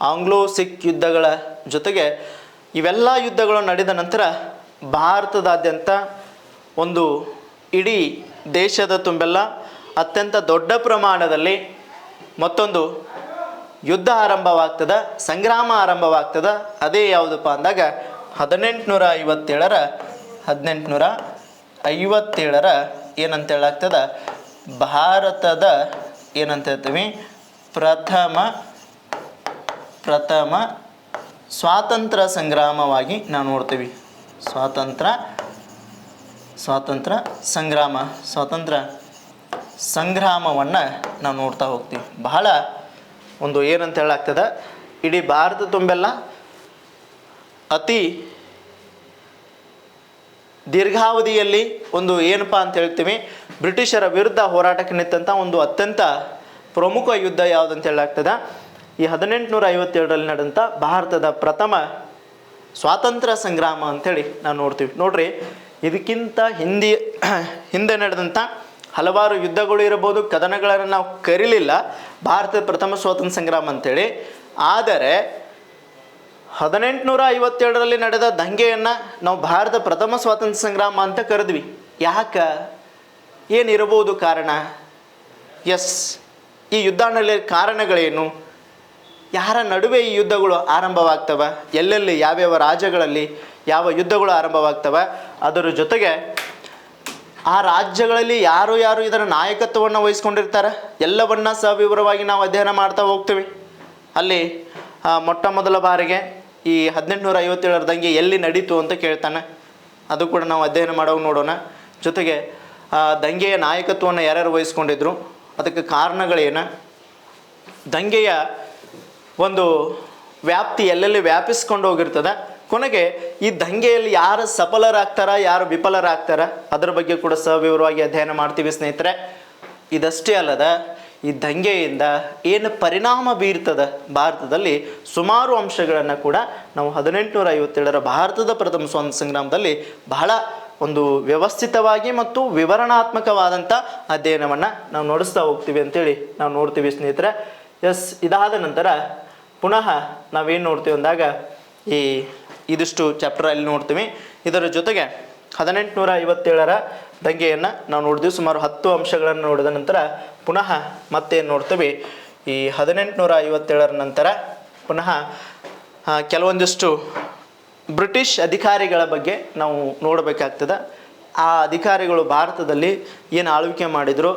ಆಂಗ್ಲೋ ಸಿಖ್ ಯುದ್ಧಗಳ ಜೊತೆಗೆ ಇವೆಲ್ಲ ಯುದ್ಧಗಳು ನಡೆದ ನಂತರ ಭಾರತದಾದ್ಯಂತ ಒಂದು ಇಡೀ ದೇಶದ ತುಂಬೆಲ್ಲ ಅತ್ಯಂತ ದೊಡ್ಡ ಪ್ರಮಾಣದಲ್ಲಿ ಮತ್ತೊಂದು ಯುದ್ಧ ಆರಂಭವಾಗ್ತದ, ಸಂಗ್ರಾಮ ಆರಂಭವಾಗ್ತದ, ಅದೇ ಯಾವುದಪ್ಪ ಅಂದಾಗ ಹದಿನೆಂಟುನೂರ ಐವತ್ತೇಳರ ಹದಿನೆಂಟುನೂರ ಐವತ್ತೇಳರ ಏನಂತ ಹೇಳಾಗ್ತದ ಭಾರತದ ಏನಂತ ಹೇಳ್ತೀವಿ ಪ್ರಥಮ ಪ್ರಥಮ ಸ್ವಾತಂತ್ರ್ಯ ಸಂಗ್ರಾಮವಾಗಿ ನಾವು ನೋಡ್ತೀವಿ. ಸ್ವಾತಂತ್ರ್ಯ ಸ್ವಾತಂತ್ರ್ಯ ಸಂಗ್ರಾಮ. ಸ್ವಾತಂತ್ರ್ಯ ಸಂಗ್ರಾಮವನ್ನು ನಾವು ನೋಡ್ತಾ ಹೋಗ್ತೀವಿ. ಬಹಳ ಒಂದು ಏನಂತ ಹೇಳಾಗ್ತದೆ? ಇಡೀ ಭಾರತ ತುಂಬೆಲ್ಲ ಅತಿ ದೀರ್ಘಾವಧಿಯಲ್ಲಿ ಒಂದು ಏನಪ್ಪ ಅಂತ ಹೇಳ್ತೀವಿ, ಬ್ರಿಟಿಷರ ವಿರುದ್ಧ ಹೋರಾಟಕ್ಕೆ ನಿಂತಂಥ ಒಂದು ಅತ್ಯಂತ ಪ್ರಮುಖ ಯುದ್ಧ ಯಾವುದಂತ ಹೇಳಾಗ್ತದೆ? ಈ ಹದಿನೆಂಟುನೂರ ಐವತ್ತೇಳರಲ್ಲಿ ನಡೆದಂಥ ಭಾರತದ ಪ್ರಥಮ ಸ್ವಾತಂತ್ರ್ಯ ಸಂಗ್ರಾಮ ಅಂಥೇಳಿ ನಾವು ನೋಡ್ತೀವಿ. ನೋಡ್ರಿ ಇದಕ್ಕಿಂತ ಹಿಂದಿ, ಹಿಂದೆ ನಡೆದಂಥ ಹಲವಾರು ಯುದ್ಧಗಳು ಇರಬಹುದು, ಕದನಗಳನ್ನು ನಾವು ಕರೀಲಿಲ್ಲ. ಭಾರತದ ಪ್ರಥಮ ಸ್ವಾತಂತ್ರ್ಯ ಸಂಗ್ರಾಮ ಅಂತೇಳಿ. ಆದರೆ ಹದಿನೆಂಟುನೂರ ಐವತ್ತೇಳರಲ್ಲಿ ನಡೆದ ದಂಗೆಯನ್ನು ನಾವು ಭಾರತ ಪ್ರಥಮ ಸ್ವಾತಂತ್ರ್ಯ ಸಂಗ್ರಾಮ ಅಂತ ಕರೆದ್ವಿ. ಯಾಕೆ? ಏನಿರಬಹುದು ಕಾರಣ? ಎಸ್, ಈ ಯುದ್ಧ ಕಾರಣಗಳೇನು? ಯಾರ ನಡುವೆ ಈ ಯುದ್ಧಗಳು ಆರಂಭವಾಗ್ತವೆ? ಎಲ್ಲೆಲ್ಲಿ, ಯಾವ್ಯಾವ ರಾಜ್ಯಗಳಲ್ಲಿ ಯಾವ ಯುದ್ಧಗಳು ಆರಂಭವಾಗ್ತವೆ? ಅದರ ಜೊತೆಗೆ ಆ ರಾಜ್ಯಗಳಲ್ಲಿ ಯಾರು ಯಾರು ಇದರ ನಾಯಕತ್ವವನ್ನು ವಹಿಸ್ಕೊಂಡಿರ್ತಾರೆ? ಎಲ್ಲವನ್ನ ಸವಿವರವಾಗಿ ನಾವು ಅಧ್ಯಯನ ಮಾಡ್ತಾ ಹೋಗ್ತೀವಿ. ಅಲ್ಲಿ ಮೊಟ್ಟ ಮೊದಲ ಬಾರಿಗೆ ಈ ಹದಿನೆಂಟುನೂರ ಐವತ್ತೇಳರ ದಂಗೆ ಎಲ್ಲಿ ನಡೀತು ಅಂತ ಕೇಳ್ತಾನೆ. ಅದು ಕೂಡ ನಾವು ಅಧ್ಯಯನ ಮಾಡೋ ನೋಡೋಣ. ಜೊತೆಗೆ ದಂಗೆಯ ನಾಯಕತ್ವವನ್ನು ಯಾರ್ಯಾರು ವಹಿಸ್ಕೊಂಡಿದ್ರು? ಅದಕ್ಕೆ ಕಾರಣಗಳೇನು? ದಂಗೆಯ ಒಂದು ವ್ಯಾಪ್ತಿ ಎಲ್ಲೆಲ್ಲಿ ವ್ಯಾಪಿಸ್ಕೊಂಡು ಹೋಗಿರ್ತದೆ? ಕೊನೆಗೆ ಈ ದಂಗೆಯಲ್ಲಿ ಯಾರು ಸಫಲರಾಗ್ತಾರ, ಯಾರು ವಿಫಲರಾಗ್ತಾರ, ಅದರ ಬಗ್ಗೆ ಕೂಡ ಸವಿವರವಾಗಿ ಅಧ್ಯಯನ ಮಾಡ್ತೀವಿ ಸ್ನೇಹಿತರೆ. ಇದಷ್ಟೇ ಅಲ್ಲದ ಈ ದಂಗೆಯಿಂದ ಏನು ಪರಿಣಾಮ ಬೀರ್ತದ ಭಾರತದಲ್ಲಿ ಸುಮಾರು ಅಂಶಗಳನ್ನು ಕೂಡ ನಾವು ಹದಿನೆಂಟುನೂರ ಐವತ್ತೇಳರ ಭಾರತದ ಪ್ರಥಮ ಸ್ವಾತಂತ್ರ್ಯ ಸಂಗ್ರಾಮದಲ್ಲಿ ಬಹಳ ಒಂದು ವ್ಯವಸ್ಥಿತವಾಗಿ ಮತ್ತು ವಿವರಣಾತ್ಮಕವಾದಂಥ ಅಧ್ಯಯನವನ್ನು ನಾವು ನಡೆಸ್ತಾ ಹೋಗ್ತೀವಿ ಅಂತೇಳಿ ನಾವು ನೋಡ್ತೀವಿ ಸ್ನೇಹಿತರೆ. ಎಸ್, ಇದಾದ ನಂತರ ಪುನಃ ನಾವೇನು ನೋಡ್ತೀವಿ ಅಂದಾಗ ಈ ಇದಿಷ್ಟು ಚಾಪ್ಟರ್ ಅಲ್ಲಿ ನೋಡ್ತೀವಿ. ಇದರ ಜೊತೆಗೆ ಹದಿನೆಂಟುನೂರ ಐವತ್ತೇಳರ ದಂಗೆಯನ್ನು ನಾವು ನೋಡಿದ್ವಿ. ಸುಮಾರು ಹತ್ತು ಅಂಶಗಳನ್ನು ನೋಡಿದ ನಂತರ ಪುನಃ ಮತ್ತೇನು ನೋಡ್ತೀವಿ. ಈ ಹದಿನೆಂಟುನೂರ ಐವತ್ತೇಳರ ನಂತರ ಪುನಃ ಕೆಲವೊಂದಿಷ್ಟು ಬ್ರಿಟಿಷ್ ಅಧಿಕಾರಿಗಳ ಬಗ್ಗೆ ನಾವು ನೋಡಬೇಕಾಗ್ತದೆ. ಆ ಅಧಿಕಾರಿಗಳು ಭಾರತದಲ್ಲಿ ಏನು ಆಳ್ವಿಕೆ ಮಾಡಿದ್ರು,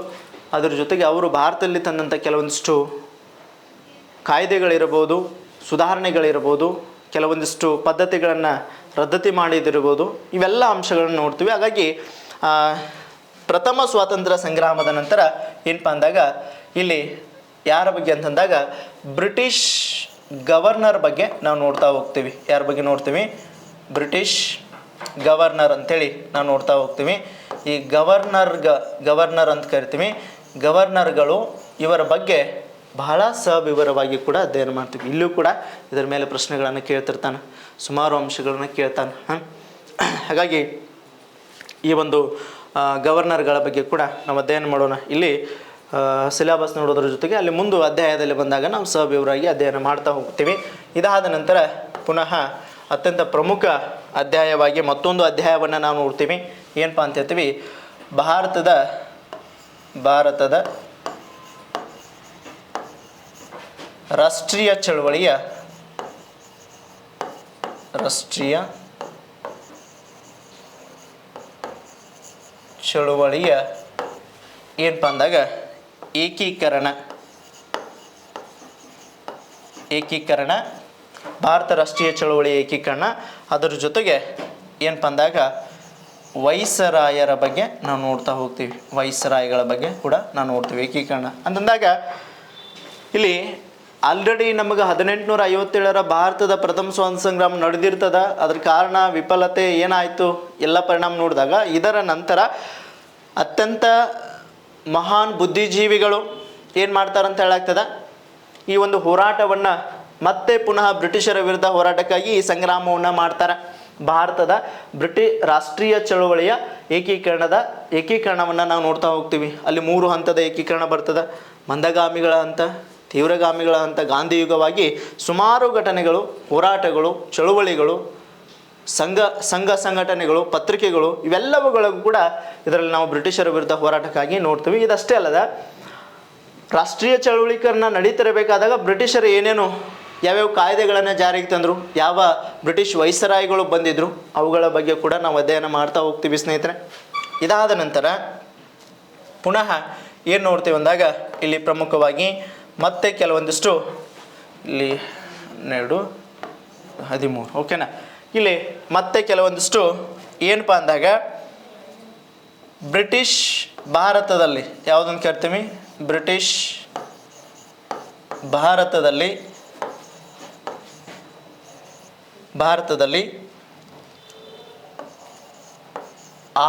ಅದರ ಜೊತೆಗೆ ಅವರು ಭಾರತದಲ್ಲಿ ತಂದಂಥ ಕೆಲವೊಂದಿಷ್ಟು ಕಾಯ್ದೆಗಳಿರ್ಬೋದು, ಸುಧಾರಣೆಗಳಿರ್ಬೋದು ಕೆಲವೊಂದಿಷ್ಟು ಪದ್ಧತಿಗಳನ್ನು ರದ್ದತಿ ಮಾಡಿದಿರ್ಬೋದು ಇವೆಲ್ಲ ಅಂಶಗಳನ್ನು ನೋಡ್ತೀವಿ. ಹಾಗಾಗಿ ಪ್ರಥಮ ಸ್ವಾತಂತ್ರ್ಯ ಸಂಗ್ರಾಮದ ನಂತರ ಏನಪ್ಪ ಅಂದಾಗ, ಇಲ್ಲಿ ಯಾರ ಬಗ್ಗೆ ಅಂತಂದಾಗ, ಬ್ರಿಟಿಷ್ ಗವರ್ನರ್ ಬಗ್ಗೆ ನಾವು ನೋಡ್ತಾ ಹೋಗ್ತೀವಿ. ಯಾರ ಬಗ್ಗೆ ನೋಡ್ತೀವಿ? ಬ್ರಿಟಿಷ್ ಗವರ್ನರ್ ಅಂಥೇಳಿ ನಾವು ನೋಡ್ತಾ ಹೋಗ್ತೀವಿ. ಈ ಗವರ್ನರ್ ಗವರ್ನರ್ ಅಂತ ಕರಿತೀವಿ. ಗವರ್ನರ್ಗಳು ಇವರ ಬಗ್ಗೆ ಬಹಳ ಸವಿವರವಾಗಿ ಕೂಡ ಅಧ್ಯಯನ ಮಾಡ್ತೀವಿ. ಇಲ್ಲೂ ಕೂಡ ಇದರ ಮೇಲೆ ಪ್ರಶ್ನೆಗಳನ್ನು ಕೇಳ್ತಿರ್ತಾನೆ. ಸುಮಾರು ಅಂಶಗಳನ್ನು ಕೇಳ್ತಾನೆ. ಹಾಗಾಗಿ ಈ ಒಂದು ಗವರ್ನರ್ಗಳ ಬಗ್ಗೆ ಕೂಡ ನಾವು ಅಧ್ಯಯನ ಮಾಡೋಣ. ಇಲ್ಲಿ ಸಿಲೆಬಸ್ ನೋಡೋದ್ರ ಜೊತೆಗೆ ಅಲ್ಲಿ ಮುಂದೆ ಅಧ್ಯಾಯದಲ್ಲಿ ಬಂದಾಗ ನಾವು ಸವಿವರವಾಗಿ ಅಧ್ಯಯನ ಮಾಡ್ತಾ ಹೋಗ್ತೀವಿ. ಇದಾದ ನಂತರ ಪುನಃ ಅತ್ಯಂತ ಪ್ರಮುಖ ಅಧ್ಯಾಯವಾಗಿ ಮತ್ತೊಂದು ಅಧ್ಯಾಯವನ್ನು ನಾವು ನೋಡ್ತೀವಿ. ಏನಪ್ಪ ಅಂತ ಹೇಳ್ತೀವಿ? ಭಾರತದ ಭಾರತದ ರಾಷ್ಟ್ರೀಯ ಚಳವಳಿಯ ರಾಷ್ಟ್ರೀಯ ಚಳುವಳಿಯ ಏನಪ್ಪ ಅಂದಾಗ ಏಕೀಕರಣ ಏಕೀಕರಣ, ಭಾರತ ರಾಷ್ಟ್ರೀಯ ಚಳುವಳಿ ಏಕೀಕರಣ. ಅದರ ಜೊತೆಗೆ ಏನಪ್ಪ ಅಂದಾಗ ವೈಸರಾಯರ ಬಗ್ಗೆ ನಾವು ನೋಡ್ತಾ ಹೋಗ್ತೀವಿ. ವೈಸರಾಯಗಳ ಬಗ್ಗೆ ಕೂಡ ನಾವು ನೋಡ್ತೀವಿ ಏಕೀಕರಣ. ಅಂತಂದಾಗ ಇಲ್ಲಿ ಆಲ್ರೆಡಿ ನಮಗೆ ಹದಿನೆಂಟುನೂರ ಐವತ್ತೇಳರ ಭಾರತದ ಪ್ರಥಮ ಸ್ವಾತಂತ್ರ್ಯ ಸಂಗ್ರಾಮ ನಡೆದಿರ್ತದ. ಅದ್ರ ಕಾರಣ ವಿಫಲತೆ ಏನಾಯಿತು? ಎಲ್ಲ ಪರಿಣಾಮ ನೋಡಿದಾಗ ಇದರ ನಂತರ ಅತ್ಯಂತ ಮಹಾನ್ ಬುದ್ಧಿಜೀವಿಗಳು ಏನು ಮಾಡ್ತಾರಂತ ಹೇಳಾಗ್ತದ? ಈ ಒಂದು ಹೋರಾಟವನ್ನು ಮತ್ತೆ ಪುನಃ ಬ್ರಿಟಿಷರ ವಿರುದ್ಧ ಹೋರಾಟಕ್ಕಾಗಿ ಈ ಸಂಗ್ರಾಮವನ್ನು ಮಾಡ್ತಾರೆ. ಭಾರತದ ಬ್ರಿಟಿ ರಾಷ್ಟ್ರೀಯ ಚಳುವಳಿಯ ಏಕೀಕರಣದ ಏಕೀಕರಣವನ್ನು ನಾವು ನೋಡ್ತಾ ಹೋಗ್ತೀವಿ. ಅಲ್ಲಿ ಮೂರು ಹಂತದ ಏಕೀಕರಣ ಬರ್ತದೆ. ಮಂದಗಾಮಿಗಳ ಹಂತ ತೀವ್ರಗಾಮಿಗಳ ಹಂತ ಗಾಂಧಿಯುಗವಾಗಿ ಸುಮಾರು ಘಟನೆಗಳು, ಹೋರಾಟಗಳು, ಚಳುವಳಿಗಳು, ಸಂಘ ಸಂಘ ಸಂಘಟನೆಗಳು, ಪತ್ರಿಕೆಗಳು ಇವೆಲ್ಲವುಗಳಿಗೂ ಕೂಡ ಇದರಲ್ಲಿ ನಾವು ಬ್ರಿಟಿಷರ ವಿರುದ್ಧ ಹೋರಾಟಕ್ಕಾಗಿ ನೋಡ್ತೀವಿ. ಇದಷ್ಟೇ ಅಲ್ಲದ ರಾಷ್ಟ್ರೀಯ ಚಳುವಳಿಕರನ್ನ ನಡೀತಿರಬೇಕಾದಾಗ ಬ್ರಿಟಿಷರು ಏನೇನು ಯಾವ್ಯಾವ ಕಾಯ್ದೆಗಳನ್ನು ಜಾರಿಗೆ ತಂದರು, ಯಾವ ಬ್ರಿಟಿಷ್ ವೈಸರಾಯಿಗಳು ಬಂದಿದ್ದರು ಅವುಗಳ ಬಗ್ಗೆ ಕೂಡ ನಾವು ಅಧ್ಯಯನ ಮಾಡ್ತಾ ಹೋಗ್ತೀವಿ ಸ್ನೇಹಿತರೆ. ಇದಾದ ನಂತರ ಪುನಃ ಏನು ನೋಡ್ತೀವಿ ಅಂದಾಗ ಇಲ್ಲಿ ಪ್ರಮುಖವಾಗಿ ಮತ್ತೆ ಕೆಲವೊಂದಿಷ್ಟು ಇಲ್ಲಿ ಹನ್ನೆರಡು, ಹದಿಮೂರು ಓಕೆನಾ ಇಲ್ಲಿ ಮತ್ತೆ ಕೆಲವೊಂದಿಷ್ಟು ಏನಪ್ಪ ಅಂದಾಗ ಬ್ರಿಟಿಷ್ ಭಾರತದಲ್ಲಿ ಯಾವುದನ್ನು ಕರಿತೀವಿ ಬ್ರಿಟಿಷ್ ಭಾರತದಲ್ಲಿ ಭಾರತದಲ್ಲಿ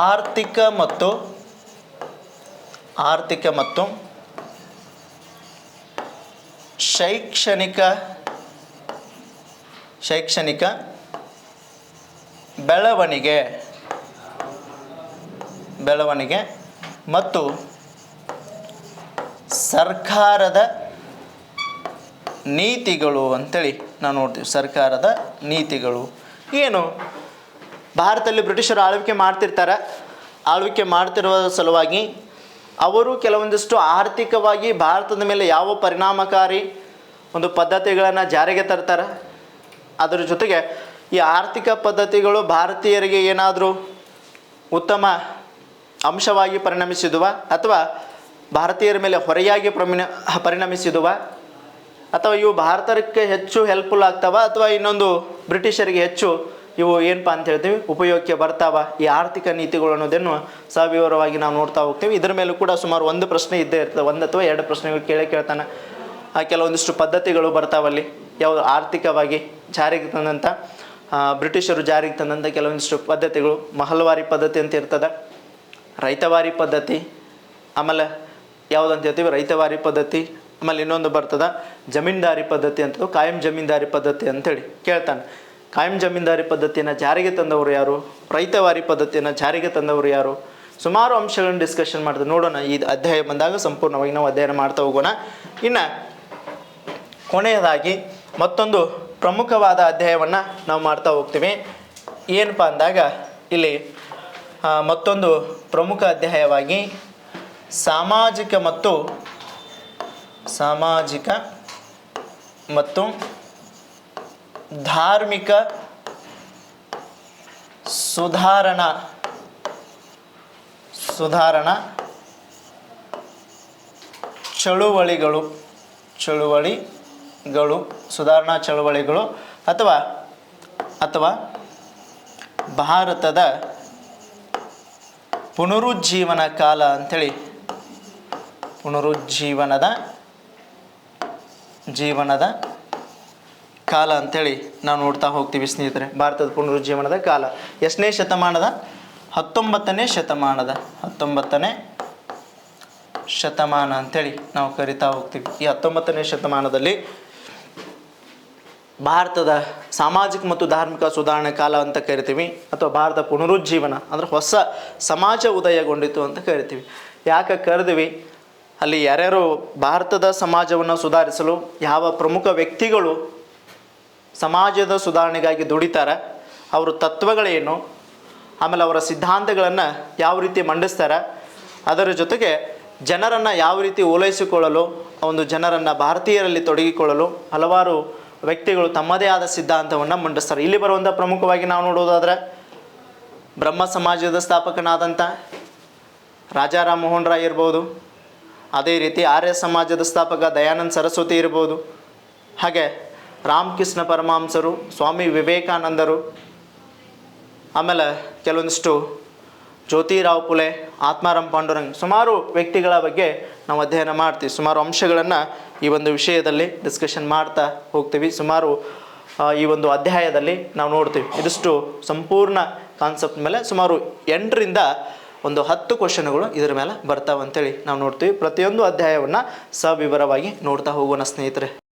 ಆರ್ಥಿಕ ಮತ್ತು ಆರ್ಥಿಕ ಮತ್ತು ಶೈಕ್ಷಣಿಕ ಶೈಕ್ಷಣಿಕ ಬೆಳವಣಿಗೆ ಬೆಳವಣಿಗೆ ಮತ್ತು ಸರ್ಕಾರದ ನೀತಿಗಳು ಅಂತೇಳಿ ನಾವು ನೋಡ್ತೀವಿ. ಸರ್ಕಾರದ ನೀತಿಗಳು. ಏನು? ಭಾರತದಲ್ಲಿ ಬ್ರಿಟಿಷರು ಆಳ್ವಿಕೆ ಮಾಡ್ತಿರ್ತಾರೆ. ಆಳ್ವಿಕೆ ಮಾಡ್ತಿರುವ ಸಲುವಾಗಿ ಅವರು ಕೆಲವೊಂದಿಷ್ಟು ಆರ್ಥಿಕವಾಗಿ ಭಾರತದ ಮೇಲೆ ಯಾವ ಪರಿಣಾಮಕಾರಿ ಒಂದು ಪದ್ಧತಿಗಳನ್ನು ಜಾರಿಗೆ ತರ್ತಾರೆ? ಅದರ ಜೊತೆಗೆ ಈ ಆರ್ಥಿಕ ಪದ್ಧತಿಗಳು ಭಾರತೀಯರಿಗೆ ಏನಾದರೂ ಉತ್ತಮ ಅಂಶವಾಗಿ ಪರಿಣಮಿಸಿದುವ ಅಥವಾ ಭಾರತೀಯರ ಮೇಲೆ ಹೊರೆಯಾಗಿ ಪ್ರಮಿಣ, ಪರಿಣಮಿಸಿದುವ ಅಥವಾ ಇವು ಭಾರತಕ್ಕೆ ಹೆಚ್ಚು ಹೆಲ್ಪ್ಫುಲ್ ಆಗ್ತಾವ ಅಥವಾ ಇನ್ನೊಂದು ಬ್ರಿಟಿಷರಿಗೆ ಹೆಚ್ಚು ಇವು ಏನಪ್ಪ ಅಂತ ಹೇಳ್ತೀವಿ ಉಪಯೋಗಕ್ಕೆ ಬರ್ತಾವ ಈ ಆರ್ಥಿಕ ನೀತಿಗಳು ಅನ್ನೋದನ್ನು ಸವಿವರವಾಗಿ ನಾವು ನೋಡ್ತಾ ಹೋಗ್ತೀವಿ. ಇದ್ರ ಮೇಲೂ ಕೂಡ ಸುಮಾರು ಒಂದು ಪ್ರಶ್ನೆ ಇದ್ದೇ ಇರ್ತದೆ. ಒಂದು ಅಥವಾ ಎರಡು ಪ್ರಶ್ನೆಗಳು ಕೇಳೇ ಕೇಳ್ತಾನೆ. ಆ, ಕೆಲವೊಂದಿಷ್ಟು ಪದ್ಧತಿಗಳು ಬರ್ತಾವಲ್ಲಿ ಯಾವುದು ಆರ್ಥಿಕವಾಗಿ ಜಾರಿಗೆ ತಂದಂಥ ಬ್ರಿಟಿಷರು ಜಾರಿಗೆ ತಂದಂಥ ಕೆಲವೊಂದಿಷ್ಟು ಪದ್ಧತಿಗಳು. ಮಹಲ್ವಾರಿ ಪದ್ಧತಿ ಅಂತ ಇರ್ತದೆ. ರೈತವಾರಿ ಪದ್ಧತಿ. ಆಮೇಲೆ ಯಾವುದಂತ ಹೇಳ್ತೀವಿ? ರೈತವಾರಿ ಪದ್ಧತಿ. ಆಮೇಲೆ ಇನ್ನೊಂದು ಬರ್ತದ. ಜಮೀನ್ದಾರಿ ಪದ್ಧತಿ ಅಂತ ಕಾಯಂ ಜಮೀನ್ದಾರಿ ಪದ್ಧತಿ ಅಂತೇಳಿ ಕೇಳ್ತಾನೆ. ಕಾಯಂ ಜಮೀನ್ದಾರಿ ಪದ್ಧತಿಯನ್ನು ಜಾರಿಗೆ ತಂದವರು ಯಾರು? ರೈತವಾರಿ ಪದ್ಧತಿಯನ್ನು ಜಾರಿಗೆ ತಂದವರು ಯಾರು? ಸುಮಾರು ಅಂಶಗಳನ್ನು ಡಿಸ್ಕಷನ್ ಮಾಡಿದ ನೋಡೋಣ. ಈ ಅಧ್ಯಾಯ ಬಂದಾಗ ಸಂಪೂರ್ಣವಾಗಿ ನಾವು ಅಧ್ಯಯನ ಮಾಡ್ತಾ ಹೋಗೋಣ. ಇನ್ನು ಕೊನೆಯದಾಗಿ ಮತ್ತೊಂದು ಪ್ರಮುಖವಾದ ಅಧ್ಯಾಯವನ್ನು ನಾವು ಮಾಡ್ತಾ ಹೋಗ್ತೀವಿ. ಏನಪ್ಪ ಅಂದಾಗ ಇಲ್ಲಿ ಮತ್ತೊಂದು ಪ್ರಮುಖ ಅಧ್ಯಾಯವಾಗಿ ಸಾಮಾಜಿಕ ಮತ್ತು ಸಾಮಾಜಿಕ ಮತ್ತು ಧಾರ್ಮಿಕ ಸುಧಾರಣಾ ಸುಧಾರಣಾ ಚಳುವಳಿಗಳು ಚಳುವಳಿಗಳು, ಸುಧಾರಣಾ ಚಳುವಳಿಗಳು ಅಥವಾ ಅಥವಾ ಭಾರತದ ಪುನರುಜ್ಜೀವನ ಕಾಲ ಅಂಥೇಳಿ ಪುನರುಜ್ಜೀವನದ, ಜೀವನದ ಕಾಲ ಅಂತೇಳಿ ನಾವು ನೋಡ್ತಾ ಹೋಗ್ತೀವಿ ಸ್ನೇಹಿತರೆ. ಭಾರತದ ಪುನರುಜ್ಜೀವನದ ಕಾಲ. ಎಷ್ಟನೇ ಶತಮಾನದ? ಹತ್ತೊಂಬತ್ತನೇ ಶತಮಾನದ. ಹತ್ತೊಂಬತ್ತನೇ ಶತಮಾನ ಅಂತೇಳಿ ನಾವು ಕರಿತಾ ಹೋಗ್ತೀವಿ. ಈ ಹತ್ತೊಂಬತ್ತನೇ ಶತಮಾನದಲ್ಲಿ ಭಾರತದ ಸಾಮಾಜಿಕ ಮತ್ತು ಧಾರ್ಮಿಕ ಸುಧಾರಣೆ ಕಾಲ ಅಂತ ಕರಿತೀವಿ. ಅಥವಾ ಭಾರತ ಪುನರುಜ್ಜೀವನ, ಅಂದರೆ ಹೊಸ ಸಮಾಜ ಉದಯಗೊಂಡಿತು ಅಂತ ಕರಿತೀವಿ. ಯಾಕೆ ಕರೆದಿವಿ? ಅಲ್ಲಿ ಯಾರ್ಯಾರು ಭಾರತದ ಸಮಾಜವನ್ನು ಸುಧಾರಿಸಲು, ಯಾವ ಪ್ರಮುಖ ವ್ಯಕ್ತಿಗಳು ಸಮಾಜದ ಸುಧಾರಣೆಗಾಗಿ ದುಡಿತಾರೆ. ಅವರ ತತ್ವಗಳೇನು? ಆಮೇಲೆ ಅವರ ಸಿದ್ಧಾಂತಗಳನ್ನು ಯಾವ ರೀತಿ ಮಂಡಿಸ್ತಾರೆ? ಅದರ ಜೊತೆಗೆ ಜನರನ್ನು ಯಾವ ರೀತಿ ಓಲೈಸಿಕೊಳ್ಳಲು, ಒಂದು ಜನರನ್ನು ಭಾರತೀಯರಲ್ಲಿ ತೊಡಗಿಕೊಳ್ಳಲು ಹಲವಾರು ವ್ಯಕ್ತಿಗಳು ತಮ್ಮದೇ ಆದ ಸಿದ್ಧಾಂತವನ್ನು ಮಂಡಿಸ್ತಾರೆ. ಇಲ್ಲಿ ಬರುವಂಥ ಪ್ರಮುಖವಾಗಿ ನಾವು ನೋಡೋದಾದರೆ, ಬ್ರಹ್ಮ ಸಮಾಜದ ಸ್ಥಾಪಕನಾದಂಥ ರಾಜಾರಾಮ್ ಮೋಹನ್ ರಾಯ್ ಇರ್ಬೋದು. ಅದೇ ರೀತಿ ಆರ್ಯ ಸಮಾಜದ ಸ್ಥಾಪಕ ದಯಾನಂದ ಸರಸ್ವತಿ ಇರ್ಬೋದು. ಹಾಗೆ ರಾಮಕೃಷ್ಣ ಪರಮಹಂಸರು ಸ್ವಾಮಿ ವಿವೇಕಾನಂದರು, ಆಮೇಲೆ ಕೆಲವೊಂದಿಷ್ಟು ಜ್ಯೋತಿರಾವ್ ಪುಲೆ, ಆತ್ಮಾರಾಮ್ ಪಾಂಡುರಂಗ್ ಸುಮಾರು ವ್ಯಕ್ತಿಗಳ ಬಗ್ಗೆ ನಾವು ಅಧ್ಯಯನ ಮಾಡ್ತೀವಿ. ಸುಮಾರು ಅಂಶಗಳನ್ನು ಈ ಒಂದು ವಿಷಯದಲ್ಲಿ ಡಿಸ್ಕಷನ್ ಮಾಡ್ತಾ ಹೋಗ್ತೀವಿ. ಸುಮಾರು ಈ ಒಂದು ಅಧ್ಯಾಯದಲ್ಲಿ ನಾವು ನೋಡ್ತೀವಿ. ಇದಿಷ್ಟು ಸಂಪೂರ್ಣ ಕಾನ್ಸೆಪ್ಟ್ ಮೇಲೆ ಸುಮಾರು ಎಂಟರಿಂದ ಒಂದು ಹತ್ತು ಕ್ವಶನ್ಗಳು ಇದರ ಮೇಲೆ ಬರ್ತಾವಂತೇಳಿ ನಾವು ನೋಡ್ತೀವಿ. ಪ್ರತಿಯೊಂದು ಅಧ್ಯಾಯವನ್ನು ಸವಿವರವಾಗಿ ನೋಡ್ತಾ ಹೋಗೋಣ ಸ್ನೇಹಿತರೆ.